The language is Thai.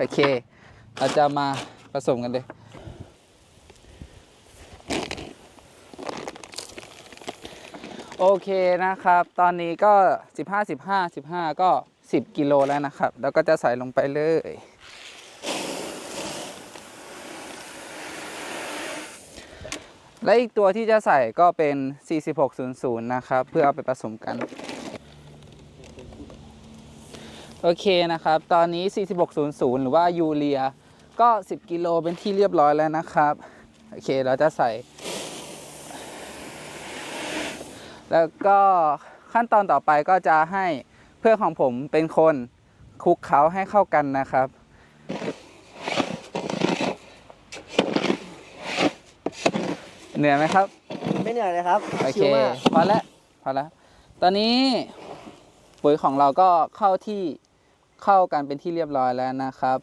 โอเค เราจะมาผสมกันเลย โอเคนะครับ ตอนนี้ก็ 15 15 15 ก็ 10 กิโลแล้วนะครับ แล้วก็จะใส่ลงไปเลยและอีกตัวที่จะใส่ก็เป็น 4600 นะครับ เพื่อเอาไปผสมกัน โอเคนะครับ ตอนนี้ 4600 หรือว่ายูเรีย ก็ 10 กิโลเป็นที่เรียบร้อยแล้วนะครับ โอเค เราจะใส่ แล้วก็ขั้นตอนต่อไปก็จะให้เพื่อนของผมเป็นคนคลุกเคล้าให้เข้ากันนะครับ เหนื่อยไหมครับ ไม่เหนื่อยเลยครับโอชิเคลมาก พอแล้วพอแล้วตอนนี้ปุ๋ยของเราก็เข้าที่ เข้ากันเป็นที่เรียบร้อยแล้วนะครับ